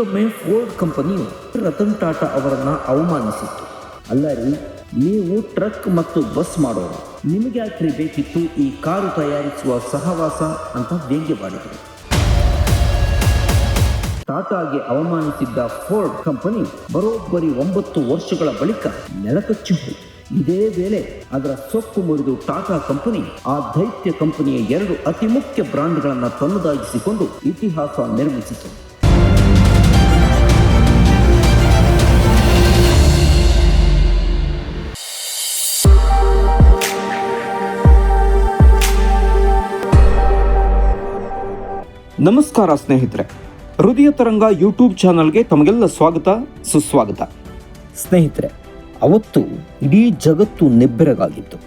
ಹಿಂದೊಮ್ಮೆ ಫೋರ್ಡ್ ಕಂಪನಿಯು ರತನ್ ಟಾಟಾ ಅವರನ್ನ ಅವಮಾನಿಸಿತ್ತು. ಅಲ್ಲ ರೀ ನೀವು ಟ್ರಕ್ ಮತ್ತು ಬಸ್ ಮಾಡೋರು. ನಿಮಗೆ ಯಾಕ್ರಿ ಬೇಕಿತ್ತು ಈ ಕಾರು ತಯಾರಿಸುವ ಸಹವಾಸ ಅಂತ ವ್ಯಂಗ್ಯವಾಡಿದರು ಟಾಟಾಗೆ ಅವಮಾನಿಸಿದ್ದ ಫೋರ್ಡ್ ಕಂಪನಿ ಬರೋಬ್ಬರಿ ಒಂಬತ್ತು ವರ್ಷಗಳ ಬಳಿಕ ನೆಲಕಚ್ಚಿ ಹೋಯಿತು ಇದೇ ವೇಳೆ ಅದರ ಸೊಕ್ಕು ಮುರಿದು ಟಾಟಾ ಕಂಪನಿ ಆ ದೈತ್ಯ ಕಂಪನಿಯ ಎರಡು ಅತಿ ಮುಖ್ಯ ಬ್ರಾಂಡ್ಗಳನ್ನು ತನ್ನದಾಗಿಸಿಕೊಂಡು ಇತಿಹಾಸ ನಿರ್ಮಿಸಿತು. ನಮಸ್ಕಾರ ಸ್ನೇಹಿತರೆ. ಹೃದಯ ತರಂಗ ಯೂಟ್ಯೂಬ್ ಚಾನಲ್ಗೆ ತಮಗೆಲ್ಲ ಸ್ವಾಗತ, ಸುಸ್ವಾಗತ. ಸ್ನೇಹಿತರೆ, ಅವತ್ತು ಇಡೀ ಜಗತ್ತು ನಿಬ್ಬೆರಗಾಗಿತ್ತು.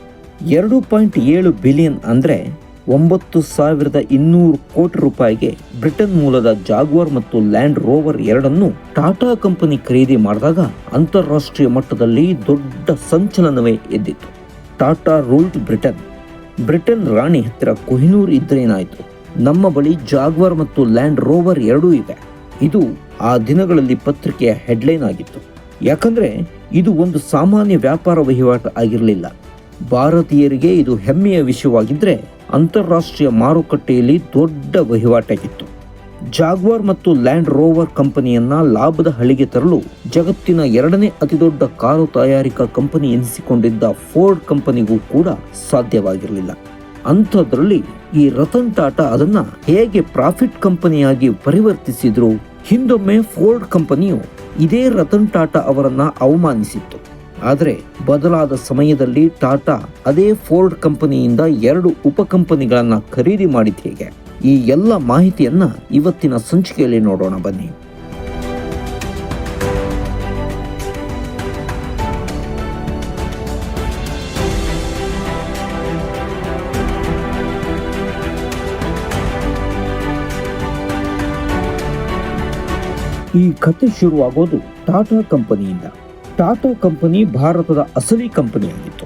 ಎರಡು ಪಾಯಿಂಟ್ ಏಳು ಬಿಲಿಯನ್ ಅಂದರೆ ಒಂಬತ್ತು ಸಾವಿರದ ಇನ್ನೂರು ಕೋಟಿ ರೂಪಾಯಿಗೆ ಬ್ರಿಟನ್ ಮೂಲದ ಜಾಗ್ವಾರ್ ಮತ್ತು ಲ್ಯಾಂಡ್ ರೋವರ್ ಎರಡನ್ನು ಟಾಟಾ ಕಂಪನಿ ಖರೀದಿ ಮಾಡಿದಾಗ ಅಂತಾರಾಷ್ಟ್ರೀಯ ಮಟ್ಟದಲ್ಲಿ ದೊಡ್ಡ ಸಂಚಲನವೇ ಎದ್ದಿತ್ತು. Tata ruled Britain. ಬ್ರಿಟನ್ ರಾಣಿ ಹತ್ತಿರ ಕೊಹಿನೂರ್ ಇದ್ರೇನಾಯಿತು ನಮ್ಮ ಬಳಿ ಜಾಗ್ವಾರ್ ಮತ್ತು ಲ್ಯಾಂಡ್ ರೋವರ್ ಎರಡೂ ಇದೆ ಇದು ಆ ದಿನಗಳಲ್ಲಿ ಪತ್ರಿಕೆಯ ಹೆಡ್ಲೈನ್ ಆಗಿತ್ತು. ಯಾಕಂದ್ರೆ ಇದು ಒಂದು ಸಾಮಾನ್ಯ ವ್ಯಾಪಾರ ವಹಿವಾಟು ಆಗಿರಲಿಲ್ಲ. ಭಾರತೀಯರಿಗೆ ಇದು ಹೆಮ್ಮೆಯ ವಿಷಯವಾಗಿದ್ದರೆ ಅಂತಾರಾಷ್ಟ್ರೀಯ ಮಾರುಕಟ್ಟೆಯಲ್ಲಿ ದೊಡ್ಡ ವಹಿವಾಟಾಗಿತ್ತು. ಜಾಗ್ವಾರ್ ಮತ್ತು ಲ್ಯಾಂಡ್ ರೋವರ್ ಕಂಪನಿಯನ್ನ ಲಾಭದ ಹಳಿಗೆ ತರಲು ಜಗತ್ತಿನ ಎರಡನೇ ಅತಿದೊಡ್ಡ ಕಾರು ತಯಾರಿಕಾ ಕಂಪನಿ ಎನಿಸಿಕೊಂಡಿದ್ದ ಫೋರ್ಡ್ ಕಂಪನಿಗೂ ಕೂಡ ಸಾಧ್ಯವಾಗಿರಲಿಲ್ಲ. ಅಂಥದ್ರಲ್ಲಿ ಈ ರತನ್ ಟಾಟಾ ಅದನ್ನ ಹೇಗೆ ಪ್ರಾಫಿಟ್ ಕಂಪನಿಯಾಗಿ ಪರಿವರ್ತಿಸಿದ್ರು? ಹಿಂದೊಮ್ಮೆ ಫೋರ್ಡ್ ಕಂಪನಿಯು ಇದೇ ರತನ್ ಟಾಟಾ ಅವರನ್ನ ಅವಮಾನಿಸಿತ್ತು. ಆದರೆ ಬದಲಾದ ಸಮಯದಲ್ಲಿ ಟಾಟಾ ಅದೇ ಫೋರ್ಡ್ ಕಂಪನಿಯಿಂದ ಎರಡು ಉಪ ಕಂಪನಿಗಳನ್ನ ಖರೀದಿ ಮಾಡಿದ ಹೇಗೆ? ಈ ಎಲ್ಲ ಮಾಹಿತಿಯನ್ನ ಇವತ್ತಿನ ಸಂಚಿಕೆಯಲ್ಲಿ ನೋಡೋಣ ಬನ್ನಿ. ಈ ಕತೆ ಶುರುವಾಗೋದು ಟಾಟಾ ಕಂಪನಿಯಿಂದ. ಟಾಟಾ ಕಂಪನಿ ಭಾರತದ ಅಸಲಿ ಕಂಪನಿಯಾಗಿತ್ತು.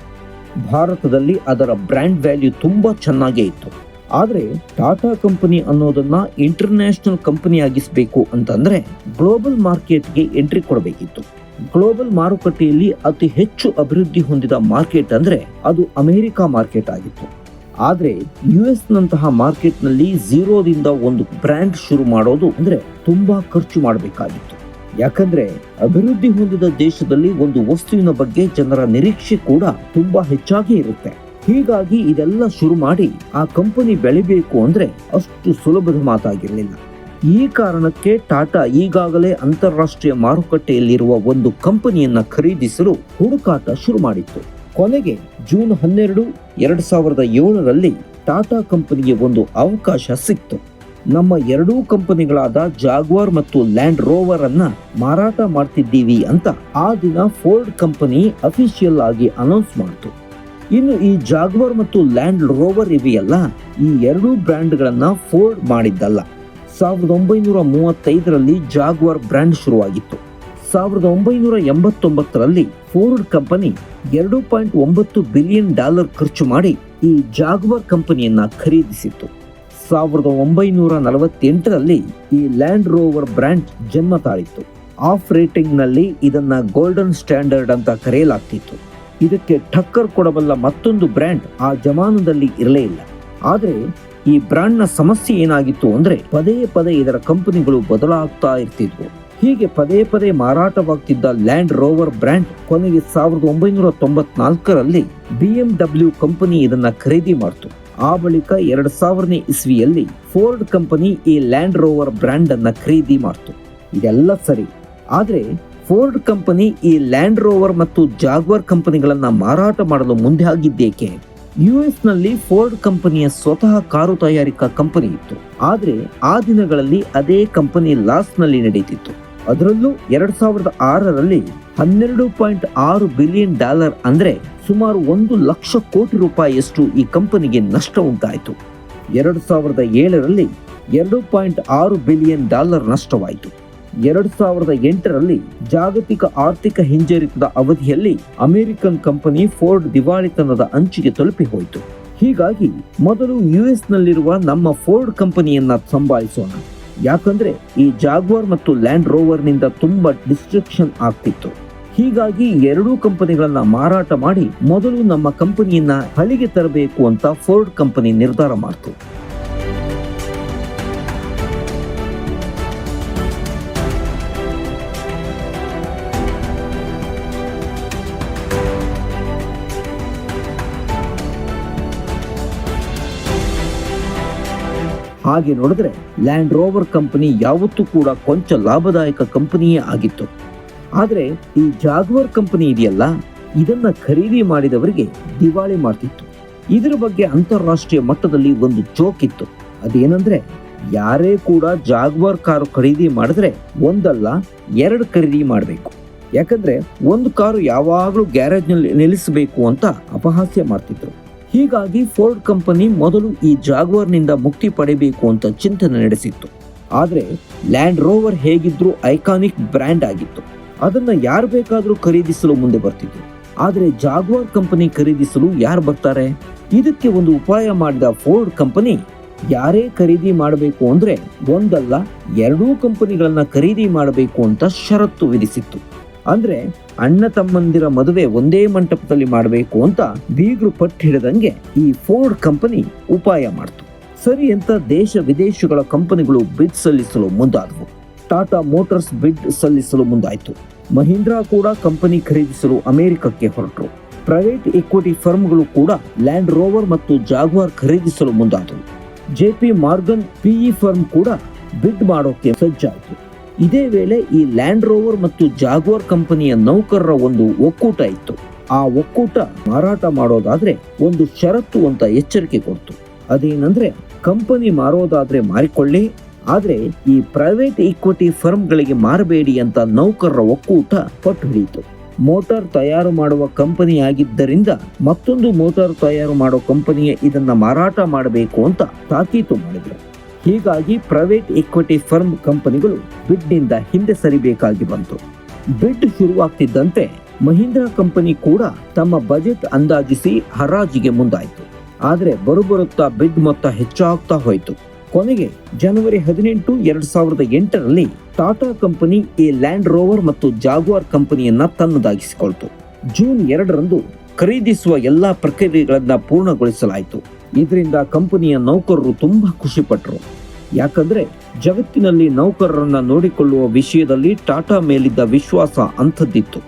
ಭಾರತದಲ್ಲಿ ಅದರ ಬ್ರ್ಯಾಂಡ್ ವ್ಯಾಲ್ಯೂ ತುಂಬ ಚೆನ್ನಾಗೇ ಇತ್ತು. ಆದರೆ ಟಾಟಾ ಕಂಪನಿ ಅನ್ನೋದನ್ನ ಇಂಟರ್ನ್ಯಾಷನಲ್ ಕಂಪನಿಯಾಗಿಸಬೇಕು ಅಂತಂದ್ರೆ ಗ್ಲೋಬಲ್ ಮಾರ್ಕೆಟ್ಗೆ ಎಂಟ್ರಿ ಕೊಡಬೇಕಿತ್ತು. ಗ್ಲೋಬಲ್ ಮಾರುಕಟ್ಟೆಯಲ್ಲಿ ಅತಿ ಹೆಚ್ಚು ಅಭಿವೃದ್ಧಿ ಹೊಂದಿದ ಮಾರ್ಕೆಟ್ ಅಂದ್ರೆ ಅದು ಅಮೆರಿಕ ಮಾರ್ಕೆಟ್ ಆಗಿತ್ತು. ಆದ್ರೆ ಯು ಎಸ್ ನಂತಹ ಮಾರ್ಕೆಟ್ನಲ್ಲಿ ಝೀರೋದಿಂದ ಒಂದು ಬ್ರ್ಯಾಂಡ್ ಶುರು ಮಾಡೋದು ಅಂದ್ರೆ ತುಂಬಾ ಖರ್ಚು ಮಾಡಬೇಕಾಗಿತ್ತು. ಯಾಕಂದ್ರೆ ಅಭಿವೃದ್ಧಿ ಹೊಂದಿದ ದೇಶದಲ್ಲಿ ಒಂದು ವಸ್ತುವಿನ ಬಗ್ಗೆ ಜನರ ನಿರೀಕ್ಷೆ ಕೂಡ ತುಂಬಾ ಹೆಚ್ಚಾಗಿ ಇರುತ್ತೆ. ಹೀಗಾಗಿ ಇದೆಲ್ಲ ಶುರು ಮಾಡಿ ಆ ಕಂಪನಿ ಬೆಳಿಬೇಕು ಅಂದ್ರೆ ಅಷ್ಟು ಸುಲಭದ ಮಾತಾಗಿರಲಿಲ್ಲ. ಈ ಕಾರಣಕ್ಕೆ ಟಾಟಾ ಈಗಾಗಲೇ ಅಂತಾರಾಷ್ಟ್ರೀಯ ಮಾರುಕಟ್ಟೆಯಲ್ಲಿರುವ ಒಂದು ಕಂಪನಿಯನ್ನ ಖರೀದಿಸಲು ಹುಡುಕಾಟ ಶುರು ಮಾಡಿತ್ತು. ಕೊನೆಗೆ ಜೂನ್ ಹನ್ನೆರಡು, ಎರಡು ಸಾವಿರದ ಏಳರಲ್ಲಿ ಟಾಟಾ ಕಂಪನಿಗೆ ಒಂದು ಅವಕಾಶ ಸಿಕ್ತು. ನಮ್ಮ ಎರಡೂ ಕಂಪನಿಗಳಾದ ಜಾಗ್ವಾರ್ ಮತ್ತು ಲ್ಯಾಂಡ್ ರೋವರ್ ಅನ್ನ ಮಾರಾಟ ಮಾಡ್ತಿದ್ದೀವಿ ಅಂತ ಆ ದಿನ ಫೋರ್ಡ್ ಕಂಪನಿ ಅಫಿಷಿಯಲ್ ಆಗಿ ಅನೌನ್ಸ್ ಮಾಡಿತು. ಇನ್ನು ಈ ಜಾಗ್ವಾರ್ ಮತ್ತು ಲ್ಯಾಂಡ್ ರೋವರ್ ಇವೆಯಲ್ಲ, ಈ ಎರಡೂ ಬ್ರ್ಯಾಂಡ್ಗಳನ್ನ ಫೋರ್ಡ್ ಮಾಡಿದ್ದಲ್ಲ. ಸಾವಿರದ ಒಂಬೈನೂರ ಮೂವತ್ತೈದರಲ್ಲಿ ಜಾಗ್ವಾರ್ ಬ್ರ್ಯಾಂಡ್ ಶುರುವಾಗಿತ್ತು. ಸಾವಿರದ ಒಂಬೈನೂರ ಎಂಬತ್ತೊಂಬತ್ತರಲ್ಲಿ ಫೋರ್ಡ್ ಕಂಪನಿ ಎರಡು ಪಾಯಿಂಟ್ ಒಂಬತ್ತು ಬಿಲಿಯನ್ ಡಾಲರ್ ಖರ್ಚು ಮಾಡಿ ಈ ಜಾಗ್ವಾರ್ ಕಂಪನಿಯನ್ನ ಖರೀದಿಸಿತ್ತು. ಸಾವಿರದ ಒಂಬೈನೂರ ನಲವತ್ತೆಂಟರಲ್ಲಿ ಈ ಲ್ಯಾಂಡ್ ರೋವರ್ ಬ್ರ್ಯಾಂಡ್ ಜನ್ಮ ತಾಳಿತ್ತು. ಆಫ್ ರೇಟಿಂಗ್ನಲ್ಲಿ ಇದನ್ನ ಗೋಲ್ಡನ್ ಸ್ಟ್ಯಾಂಡರ್ಡ್ ಅಂತ ಕರೆಯಲಾಗ್ತಿತ್ತು. ಇದಕ್ಕೆ ಠಕ್ಕರ್ ಕೊಡಬಲ್ಲ ಮತ್ತೊಂದು ಬ್ರ್ಯಾಂಡ್ ಆ ಜಮಾನದಲ್ಲಿ ಇರಲೇ ಇಲ್ಲ. ಆದರೆ ಈ ಬ್ರ್ಯಾಂಡ್ನ ಸಮಸ್ಯೆ ಏನಾಗಿತ್ತು ಅಂದರೆ ಪದೇ ಪದೇ ಇದರ ಕಂಪನಿಗಳು ಬದಲಾಗ್ತಾ ಇರ್ತಿದ್ವು. ಹೀಗೆ ಪದೇ ಪದೇ ಮಾರಾಟವಾಗ್ತಿದ್ದ ಲ್ಯಾಂಡ್ ರೋವರ್ ಬ್ರ್ಯಾಂಡ್ ಕೊನೆಗೆ ಸಾವಿರದ ಒಂಬೈನೂರ ತೊಂಬತ್ನಾಲ್ಕರಲ್ಲಿ ಬಿ ಎಂ ಡಬ್ಲ್ಯೂ ಕಂಪನಿ ಇದನ್ನ ಖರೀದಿ ಮಾಡಿತು. ಆ ಬಳಿಕ ಎರಡ್ ಸಾವಿರನೇ ಇಸ್ವಿಯಲ್ಲಿ ಫೋರ್ಡ್ ಕಂಪನಿ ಈ ಲ್ಯಾಂಡ್ ರೋವರ್ ಬ್ರ್ಯಾಂಡ್ ಅನ್ನ ಖರೀದಿ ಮಾಡ್ತು. ಇದೆಲ್ಲ ಸರಿ. ಆದರೆ ಫೋರ್ಡ್ ಕಂಪನಿ ಈ ಲ್ಯಾಂಡ್ ರೋವರ್ ಮತ್ತು ಜಾಗ್ವರ್ ಕಂಪನಿಗಳನ್ನ ಮಾರಾಟ ಮಾಡಲು ಮುಂದೆ ಆಗಿದ್ದೇಕೆ? ಯು ಎಸ್ನಲ್ಲಿ ಫೋರ್ಡ್ ಕಂಪನಿಯ ಸ್ವತಃ ಕಾರು ತಯಾರಿಕಾ ಕಂಪನಿ ಇತ್ತು. ಆದರೆ ಆ ದಿನಗಳಲ್ಲಿ ಅದೇ ಕಂಪನಿ ಲಾಸ್ನಲ್ಲಿ ನಡೀತಿತ್ತು. ಅದರಲ್ಲೂ ಎರಡ್ ಸಾವಿರದ ಆರರಲ್ಲಿ ಹನ್ನೆರಡು ಪಾಯಿಂಟ್ ಆರು ಬಿಲಿಯನ್ ಡಾಲರ್ ಅಂದ್ರೆ ಸುಮಾರು ಒಂದು ಲಕ್ಷ ಕೋಟಿ ರೂಪಾಯಿಯಷ್ಟು ಈ ಕಂಪನಿಗೆ ನಷ್ಟ ಉಂಟಾಯಿತು. ಎರಡು ಸಾವಿರದ ಏಳರಲ್ಲಿ ಎರಡು ಪಾಯಿಂಟ್ ಆರು ಬಿಲಿಯನ್ ಡಾಲರ್ ನಷ್ಟವಾಯಿತು. ಎರಡು ಸಾವಿರದ ಎಂಟರಲ್ಲಿ ಜಾಗತಿಕ ಆರ್ಥಿಕ ಹಿಂಜರಿತದ ಅವಧಿಯಲ್ಲಿ ಅಮೆರಿಕನ್ ಕಂಪನಿ ಫೋರ್ಡ್ ದಿವಾಳಿತನದ ಅಂಚಿಗೆ ತಲುಪಿ ಹೋಯಿತು. ಹೀಗಾಗಿ ಮೊದಲು ಯುಎಸ್ನಲ್ಲಿರುವ ಎಸ್ ನಲ್ಲಿರುವ ನಮ್ಮ ಫೋರ್ಡ್ ಕಂಪನಿಯನ್ನ ಸಂಭಾಳಿಸೋಣ. ಯಾಕಂದ್ರೆ ಈ ಜಾಗ್ವಾರ್ ಮತ್ತು ಲ್ಯಾಂಡ್ ರೋವರ್ನಿಂದ ತುಂಬಾ ಡಿಸ್ಟ್ರಕ್ಷನ್ ಆಗ್ತಿತ್ತು. ಹೀಗಾಗಿ ಎರಡೂ ಕಂಪನಿಗಳನ್ನ ಮಾರಾಟ ಮಾಡಿ ಮೊದಲು ನಮ್ಮ ಕಂಪನಿಯನ್ನ ಹಳಿಗೆ ತರಬೇಕು ಅಂತ ಫೋರ್ಡ್ ಕಂಪನಿ ನಿರ್ಧಾರ ಮಾಡ್ತು. ಹಾಗೆ ನೋಡಿದ್ರೆ ಲ್ಯಾಂಡ್ ರೋವರ್ ಕಂಪನಿ ಯಾವತ್ತೂ ಕೂಡ ಕೊಂಚ ಲಾಭದಾಯಕ ಕಂಪನಿಯೇ ಆಗಿತ್ತು. ಆದರೆ ಈ ಜಾಗ್ವರ್ ಕಂಪನಿ ಇದೆಯಲ್ಲ, ಇದನ್ನ ಖರೀದಿ ಮಾಡಿದವರಿಗೆ ದಿವಾಳಿ ಮಾಡ್ತಿತ್ತು. ಇದರ ಬಗ್ಗೆ ಅಂತಾರಾಷ್ಟ್ರೀಯ ಮಟ್ಟದಲ್ಲಿ ಒಂದು ಜೋಕ್ ಇತ್ತು. ಅದೇನಂದ್ರೆ, ಯಾರೇ ಕೂಡ ಜಾಗ್ವಾರ್ ಕಾರು ಖರೀದಿ ಮಾಡಿದ್ರೆ ಒಂದಲ್ಲ, ಎರಡು ಖರೀದಿ ಮಾಡಬೇಕು. ಯಾಕಂದ್ರೆ, ಒಂದು ಕಾರು ಯಾವಾಗಲೂ ಗ್ಯಾರೇಜ್ನಲ್ಲಿ ನಿಲ್ಲಿಸಬೇಕು ಅಂತ ಅಪಹಾಸ್ಯ ಮಾಡ್ತಿದ್ರು. ಹೀಗಾಗಿ ಫೋರ್ಡ್ ಕಂಪನಿ ಮೊದಲು ಈ ಜಾಗ್ವಾರ್ನಿಂದ ಮುಕ್ತಿ ಪಡೆಯಬೇಕು ಅಂತ ಚಿಂತನೆ ನಡೆಸಿತ್ತು. ಆದರೆ ಲ್ಯಾಂಡ್ ರೋವರ್ ಹೇಗಿದ್ರು ಐಕಾನಿಕ್ ಬ್ರ್ಯಾಂಡ್ ಆಗಿತ್ತು. ಅದನ್ನ ಯಾರು ಬೇಕಾದರೂ ಖರೀದಿಸಲು ಮುಂದೆ ಬರ್ತಿತ್ತು ಆದರೆ ಜಾಗ್ವಾರ್ ಕಂಪನಿ ಖರೀದಿಸಲು ಯಾರು ಬರ್ತಾರೆ? ಇದಕ್ಕೆ ಒಂದು ಉಪಾಯ ಮಾಡಿದ ಫೋರ್ಡ್ ಕಂಪನಿ, ಯಾರೇ ಖರೀದಿ ಮಾಡಬೇಕು ಅಂದ್ರೆ ಒಂದಲ್ಲ, ಎರಡೂ ಕಂಪನಿಗಳನ್ನು ಖರೀದಿ ಮಾಡಬೇಕು ಅಂತ ಷರತ್ತು ವಿಧಿಸಿತ್ತು. ಅಂದ್ರೆ ಅಣ್ಣ ತಮ್ಮಂದಿರ ಮದುವೆ ಒಂದೇ ಮಂಟಪದಲ್ಲಿ ಮಾಡಬೇಕು ಅಂತ ಬೀಗರು ಪಟ್ಟು ಹಿಡಿದಂಗೆ ಈ ಫೋರ್ಡ್ ಕಂಪನಿ ಉಪಾಯ ಮಾಡ್ತು. ಸರಿ ಅಂತ ದೇಶ ವಿದೇಶಗಳ ಕಂಪನಿಗಳು ಬಿಡ್ ಸಲ್ಲಿಸಲು ಮುಂದಾದವು. ಟಾಟಾ ಮೋಟಾರ್ಸ್ ಬಿಡ್ ಸಲ್ಲಿಸಲು ಮುಂದಾಯಿತು. ಮಹೀಂದ್ರಾ ಕೂಡ ಕಂಪನಿ ಖರೀದಿಸಲು ಅಮೆರಿಕಕ್ಕೆ ಹೊರಟರು. ಪ್ರೈವೇಟ್ ಇಕ್ವಿಟಿ ಫರ್ಮ್ಗಳು ಕೂಡ ಲ್ಯಾಂಡ್ ರೋವರ್ ಮತ್ತು ಜಾಗ್ವಾರ್ ಖರೀದಿಸಲು ಮುಂದಾದವು J P Morgan P E firm ಕೂಡ ಬಿಡ್ ಮಾಡೋಕೆ ಸಜ್ಜಾಯಿತು. ಇದೇ ವೇಳೆ ಈ ಲ್ಯಾಂಡ್ ರೋವರ್ ಮತ್ತು ಜಾಗ್ವಾರ್ ಕಂಪನಿಯ ನೌಕರರ ಒಂದು ಒಕ್ಕೂಟ ಇತ್ತು. ಆ ಒಕ್ಕೂಟ ಮಾರಾಟ ಮಾಡೋದಾದ್ರೆ ಒಂದು ಷರತ್ತು ಅಂತ ಎಚ್ಚರಿಕೆ ಕೊಡ್ತು. ಅದೇನಂದ್ರೆ, ಕಂಪನಿ ಮಾರೋದಾದ್ರೆ ಮಾರಿಕೊಳ್ಳಿ, ಆದ್ರೆ ಈ ಪ್ರೈವೇಟ್ ಈಕ್ವಿಟಿ ಫರ್ಮ್ಗಳಿಗೆ ಮಾರಬೇಡಿ ಅಂತ ನೌಕರರ ಒಕ್ಕೂಟ ಪಟ್ಟು ಹಿಡಿಯಿತು ಮೋಟಾರ್ ತಯಾರು ಮಾಡುವ ಕಂಪನಿ ಆಗಿದ್ದರಿಂದ ಮತ್ತೊಂದು ಮೋಟಾರ್ ತಯಾರು ಮಾಡೋ ಕಂಪನಿಯ ಇದನ್ನ ಮಾರಾಟ ಮಾಡಬೇಕು ಅಂತ ತಾಕೀತು ಮಾಡಿದ್ರು. ಹೀಗಾಗಿ ಪ್ರೈವೇಟ್ ಇಕ್ವಿಟಿ ಫರ್ಮ್ ಕಂಪನಿಗಳು ಬಿಡ್ನಿಂದ ಹಿಂದೆ ಸರಿಬೇಕಾಗಿ ಬಂತು. ಬಿಡ್ ಶುರುವಾಗ್ತಿದ್ದಂತೆ ಮಹೀಂದ್ರಾ ಕಂಪನಿ ಕೂಡ ತಮ್ಮ ಬಜೆಟ್ ಅಂದಾಜಿಸಿ ಹರಾಜಿಗೆ ಮುಂದಾಯಿತು. ಆದರೆ ಬರುಬರುತ್ತಾ ಬಿಡ್ ಮೊತ್ತ ಹೆಚ್ಚಾಗ್ತಾ ಹೋಯಿತು. ಕೊನೆಗೆ ಜನವರಿ ಹದಿನೆಂಟು ಎರಡ್ ಸಾವಿರದ ಎಂಟರಲ್ಲಿ ಟಾಟಾ ಕಂಪನಿ ಈ ಲ್ಯಾಂಡ್ ರೋವರ್ ಮತ್ತು ಜಾಗ್ವಾರ್ ಕಂಪನಿಯನ್ನ ತನ್ನದಾಗಿಸಿಕೊಳ್ತು. ಜೂನ್ ಎರಡರಂದು ಖರೀದಿಸುವ ಎಲ್ಲಾ ಪ್ರಕ್ರಿಯೆಗಳನ್ನು ಪೂರ್ಣಗೊಳಿಸಲಾಯಿತು. ಇದರಿಂದ ಕಂಪನಿಯ ನೌಕರರು ತುಂಬಾ ಖುಷಿಪಟ್ಟರು ಯಾಕಂದ್ರೆ ಜಗತ್ತಿನಲ್ಲಿ ನೌಕರರನ್ನ ನೋಡಿಕೊಳ್ಳುವ ವಿಷಯದಲ್ಲಿ ಟಾಟಾ ಮೇಲಿದ್ದ ವಿಶ್ವಾಸ ಅಂಥದ್ದಿತ್ತು.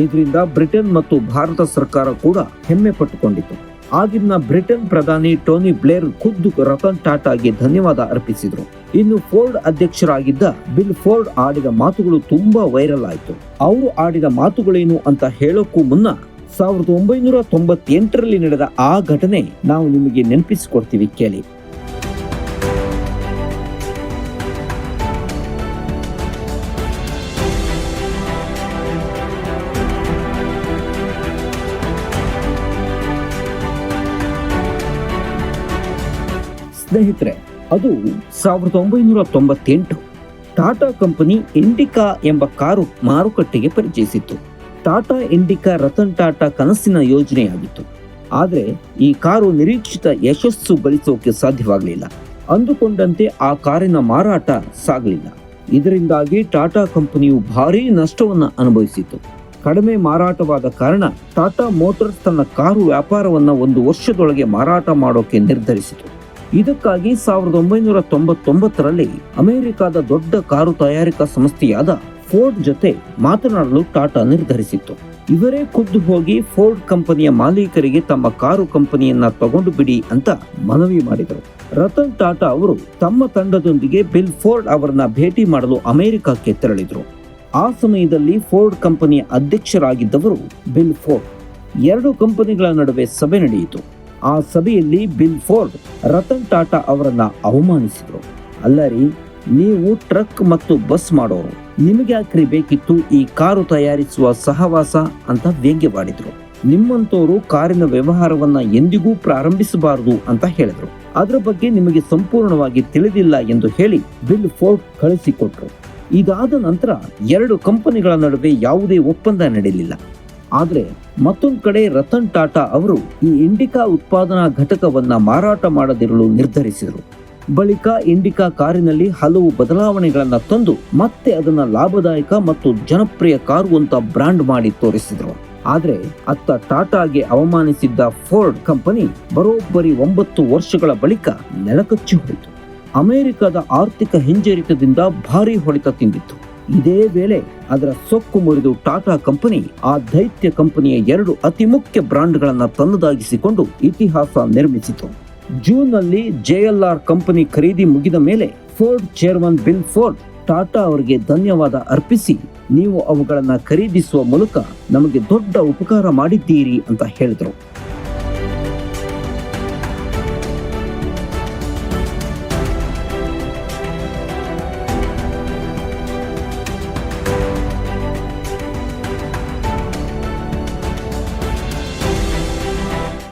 ಇದರಿಂದ ಬ್ರಿಟನ್ ಮತ್ತು ಭಾರತ ಸರ್ಕಾರ ಕೂಡ ಹೆಮ್ಮೆ ಪಟ್ಟುಕೊಂಡಿತು ಆಗಿನ ಬ್ರಿಟನ್ ಪ್ರಧಾನಿ ಟೋನಿ ಬ್ಲೇರ್ ಖುದ್ದು ರತನ್ ಟಾಟಾಗೆ ಧನ್ಯವಾದ ಅರ್ಪಿಸಿದ್ರು. ಇನ್ನು ಫೋರ್ಡ್ ಅಧ್ಯಕ್ಷರಾಗಿದ್ದ ಬಿಲ್ ಫೋರ್ಡ್ ಆಡಿದ ಮಾತುಗಳು ತುಂಬಾ ವೈರಲ್ ಆಯಿತು. ಅವರು ಆಡಿದ ಮಾತುಗಳೇನು ಅಂತ ಹೇಳೋಕ್ಕೂ ಮುನ್ನ ಸಾವಿರದ ಒಂಬೈನೂರ ತೊಂಬತ್ತೆಂಟರಲ್ಲಿ ನಡೆದ ಆ ಘಟನೆ ನಾವು ನಿಮಗೆ ನೆನಪಿಸಿಕೊಡ್ತೀವಿ, ಕೇಳಿ. ಸ್ನೇಹಿತರೆ, ಅದು ಸಾವಿರದ ಒಂಬೈನೂರ ತೊಂಬತ್ತೆಂಟು. ಟಾಟಾ ಕಂಪನಿ ಇಂಡಿಕಾ ಎಂಬ ಕಾರು ಮಾರುಕಟ್ಟೆಗೆ ಪರಿಚಯಿಸಿತ್ತು. ಟಾಟಾ ಇಂಡಿಕಾ ರತನ್ ಟಾಟಾ ಕನಸಿನ ಯೋಜನೆಯಾಗಿತ್ತು. ಆದರೆ ಈ ಕಾರು ನಿರೀಕ್ಷಿತ ಯಶಸ್ಸು ಗಳಿಸೋಕೆ ಸಾಧ್ಯವಾಗಲಿಲ್ಲ. ಅಂದುಕೊಂಡಂತೆ ಆ ಕಾರಿನ ಮಾರಾಟ ಸಾಗಲಿಲ್ಲ. ಇದರಿಂದಾಗಿ ಟಾಟಾ ಕಂಪನಿಯು ಭಾರೀ ನಷ್ಟವನ್ನು ಅನುಭವಿಸಿತು ಕಡಿಮೆ ಮಾರಾಟವಾದ ಕಾರಣ ಟಾಟಾ ಮೋಟರ್ಸ್ ತನ್ನ ಕಾರು ವ್ಯಾಪಾರವನ್ನ ಒಂದು ವರ್ಷದೊಳಗೆ ಮಾರಾಟ ಮಾಡೋಕೆ ನಿರ್ಧರಿಸಿತು. ಇದಕ್ಕಾಗಿ ಸಾವಿರದ ಒಂಬೈನೂರ ತೊಂಬತ್ತೊಂಬತ್ತರಲ್ಲಿ ಅಮೆರಿಕದ ದೊಡ್ಡ ಕಾರು ತಯಾರಿಕಾ ಸಂಸ್ಥೆಯಾದ ಫೋರ್ಡ್ ಜೊತೆ ಮಾತನಾಡಲು ಟಾಟಾ ನಿರ್ಧರಿಸಿತ್ತು. ಇವರೇ ಖುದ್ದು ಹೋಗಿ ಫೋರ್ಡ್ ಕಂಪನಿಯ ಮಾಲೀಕರಿಗೆ ತಮ್ಮ ಕಾರು ಕಂಪನಿಯನ್ನ ತಗೊಂಡು ಬಿಡಿ ಅಂತ ಮನವಿ ಮಾಡಿದರು. ರತನ್ ಟಾಟಾ ಅವರು ತಮ್ಮ ತಂಡದೊಂದಿಗೆ ಬಿಲ್ ಫೋರ್ಡ್ ಅವರನ್ನ ಭೇಟಿ ಮಾಡಲು ಅಮೆರಿಕಕ್ಕೆ ತೆರಳಿದರು. ಆ ಸಮಯದಲ್ಲಿ ಫೋರ್ಡ್ ಕಂಪನಿಯ ಅಧ್ಯಕ್ಷರಾಗಿದ್ದವರು ಬಿಲ್ ಫೋರ್ಡ್. ಎರಡು ಕಂಪನಿಗಳ ನಡುವೆ ಸಭೆ ನಡೆಯಿತು. ಆ ಸಭೆಯಲ್ಲಿ ಬಿಲ್ ಫೋರ್ಡ್ ರತನ್ ಟಾಟಾ ಅವರನ್ನ ಅವಮಾನಿಸಿದರು. ಅಲ್ಲರಿ, ನೀವು ಟ್ರಕ್ ಮತ್ತು ಬಸ್ ಮಾಡೋರು. ನಿಮಗೆ ಆಕ್ರಿ ಬೇಕಿತ್ತು ಈ ಕಾರು ತಯಾರಿಸುವ ಸಹವಾಸ ಅಂತ ವ್ಯಂಗ್ಯವಾಡಿದ್ರು. ನಿಮ್ಮಂತವರು ಕಾರಿನ ವ್ಯವಹಾರವನ್ನ ಎಂದಿಗೂ ಪ್ರಾರಂಭಿಸಬಾರದು ಅಂತ ಹೇಳಿದ್ರು. ಅದರ ಬಗ್ಗೆ ನಿಮಗೆ ಸಂಪೂರ್ಣವಾಗಿ ತಿಳಿದಿಲ್ಲ ಎಂದು ಹೇಳಿ ಬಿಲ್ ಫೋರ್ಟ್ ಕಳಿಸಿಕೊಟ್ರು. ಇದಾದ ನಂತರ ಎರಡು ಕಂಪನಿಗಳ ನಡುವೆ ಯಾವುದೇ ಒಪ್ಪಂದ ನಡೆಯಲಿಲ್ಲ. ಆದರೆ ಮತ್ತೊಂದು ಕಡೆ ರತನ್ ಟಾಟಾ ಅವರು ಈ ಇಂಡಿಕಾ ಉತ್ಪಾದನಾ ಘಟಕವನ್ನ ಮಾರಾಟ ಮಾಡದಿರಲು ನಿರ್ಧರಿಸಿದರು. ಬಳಿಕ ಇಂಡಿಕಾ ಕಾರಿನಲ್ಲಿ ಹಲವು ಬದಲಾವಣೆಗಳನ್ನು ತಂದು ಮತ್ತೆ ಅದನ್ನು ಲಾಭದಾಯಕ ಮತ್ತು ಜನಪ್ರಿಯ ಕಾರು ಅಂತ ಬ್ರಾಂಡ್ ಮಾಡಿ ತೋರಿಸಿದರು. ಆದರೆ ಅತ್ತ ಟಾಟಾಗೆ ಅವಮಾನಿಸಿದ್ದ ಫೋರ್ಡ್ ಕಂಪನಿ ಬರೋಬ್ಬರಿ ಒಂಬತ್ತು ವರ್ಷಗಳ ಬಳಿಕ ನೆಲಕಚ್ಚಿ ಹೋಯಿತು. ಅಮೆರಿಕದ ಆರ್ಥಿಕ ಹಿಂಜರಿತದಿಂದ ಭಾರಿ ಹೊಡೆತ ತಿಂದಿತ್ತು. ಇದೇ ವೇಳೆ ಅದರ ಸೊಕ್ಕು ಮುರಿದು ಟಾಟಾ ಕಂಪನಿ ಆ ದೈತ್ಯ ಕಂಪನಿಯ ಎರಡು ಅತಿ ಮುಖ್ಯ ಬ್ರಾಂಡ್ಗಳನ್ನು ತನ್ನದಾಗಿಸಿಕೊಂಡು ಇತಿಹಾಸ ನಿರ್ಮಿಸಿತು. June L J L R company ಖರೀದಿ ಮುಗಿದ ಮೇಲೆ Ford chairman Bill Ford Tata ಅವರಿಗೆ ಧನ್ಯವಾದ ಅರ್ಪಿಸಿ, ನೀವು ಅವುಗಳನ್ನು ಖರೀದಿಸುವ ಮೂಲಕ ನಮಗೆ ದೊಡ್ಡ ಉಪಕಾರ ಮಾಡಿದ್ದೀರಿ ಅಂತ ಹೇಳಿದರು.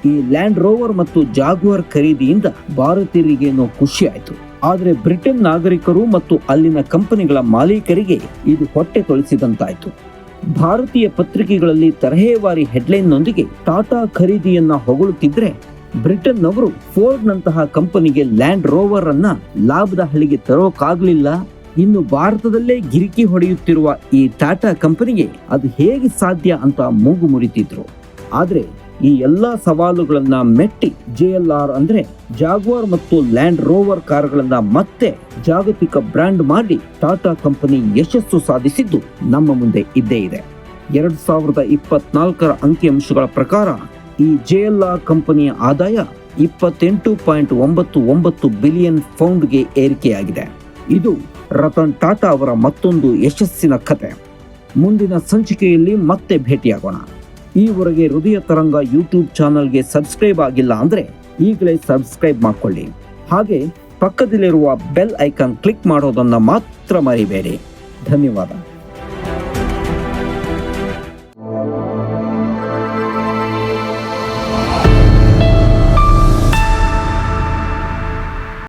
ಈ ಲ್ಯಾಂಡ್ ರೋವರ್ ಮತ್ತು ಜಾಗುವರ್ ಖರೀದಿಯಿಂದ ಭಾರತೀಯರಿಗೇನೋ ಖುಷಿ ಆಯಿತು ಆದರೆ ಬ್ರಿಟನ್ ನಾಗರಿಕರು ಮತ್ತು ಅಲ್ಲಿನ ಕಂಪನಿಗಳ ಮಾಲೀಕರಿಗೆ ಇದು ಹೊಟ್ಟೆ ತೊಳಿಸಿದಂತಾಯಿತು. ಭಾರತೀಯ ಪತ್ರಿಕೆಗಳಲ್ಲಿ ತರಹೇವಾರಿ ಹೆಡ್ಲೈನ್ನೊಂದಿಗೆ ಟಾಟಾ ಖರೀದಿಯನ್ನ ಹೊಗಳುತ್ತಿದ್ರೆ ಬ್ರಿಟನ್ನವರು ಫೋರ್ಡ್ ನಂತಹ ಕಂಪನಿಗೆ ಲ್ಯಾಂಡ್ ರೋವರ್ ಅನ್ನ ಲಾಭದ ಹಳಿಗೆ ತರೋಕಾಗ್ಲಿಲ್ಲ. ಇನ್ನು ಭಾರತದಲ್ಲೇ ಗಿರಿಕಿ ಹೊಡೆಯುತ್ತಿರುವ ಈ ಟಾಟಾ ಕಂಪನಿಗೆ ಅದು ಹೇಗೆ ಸಾಧ್ಯ ಅಂತ ಮೂಗು ಮುರಿತಿದ್ರು. ಆದ್ರೆ ಈ ಎಲ್ಲ ಸವಾಲುಗಳನ್ನ ಮೆಟ್ಟಿ ಜೆ ಎಲ್ ಆರ್ ಅಂದ್ರೆ ಜಾಗ್ವಾರ್ ಮತ್ತು ಲ್ಯಾಂಡ್ ರೋವರ್ ಕಾರುಗಳನ್ನ ಮತ್ತೆ ಜಾಗತಿಕ ಬ್ರ್ಯಾಂಡ್ ಮಾಡಿ ಟಾಟಾ ಕಂಪನಿ ಯಶಸ್ಸು ಸಾಧಿಸಿದ್ದು ನಮ್ಮ ಮುಂದೆ ಇದ್ದೇ ಇದೆ. ಎರಡ್ ಸಾವಿರದ ಇಪ್ಪತ್ನಾಲ್ಕರ ಅಂಕಿಅಂಶಗಳ ಪ್ರಕಾರ ಈ ಜೆ ಎಲ್ ಆರ್ ಕಂಪನಿಯ ಆದಾಯ ಇಪ್ಪತ್ತೆಂಟು ಪಾಯಿಂಟ್ ಒಂಬತ್ತು ಒಂಬತ್ತು ಬಿಲಿಯನ್ ಪೌಂಡ್ಗೆ ಏರಿಕೆಯಾಗಿದೆ. ಇದು ರತನ್ ಟಾಟಾ ಅವರ ಮತ್ತೊಂದು ಯಶಸ್ಸಿನ ಕತೆ ಮುಂದಿನ ಸಂಚಿಕೆಯಲ್ಲಿ ಮತ್ತೆ ಭೇಟಿಯಾಗೋಣ. ಈವರೆಗೆ ಹೃದಯ ತರಂಗ ಯೂಟ್ಯೂಬ್ ಚಾನಲ್ಗೆ ಸಬ್ಸ್ಕ್ರೈಬ್ ಆಗಿಲ್ಲ ಅಂದ್ರೆ ಈಗಲೇ ಸಬ್ಸ್ಕ್ರೈಬ್ ಮಾಡಿಕೊಳ್ಳಿ. ಹಾಗೆ ಪಕ್ಕದಲ್ಲಿರುವ ಬೆಲ್ ಐಕಾನ್ ಕ್ಲಿಕ್ ಮಾಡೋದನ್ನ ಮಾತ್ರ ಮರಿಬೇಡಿ. ಧನ್ಯವಾದ.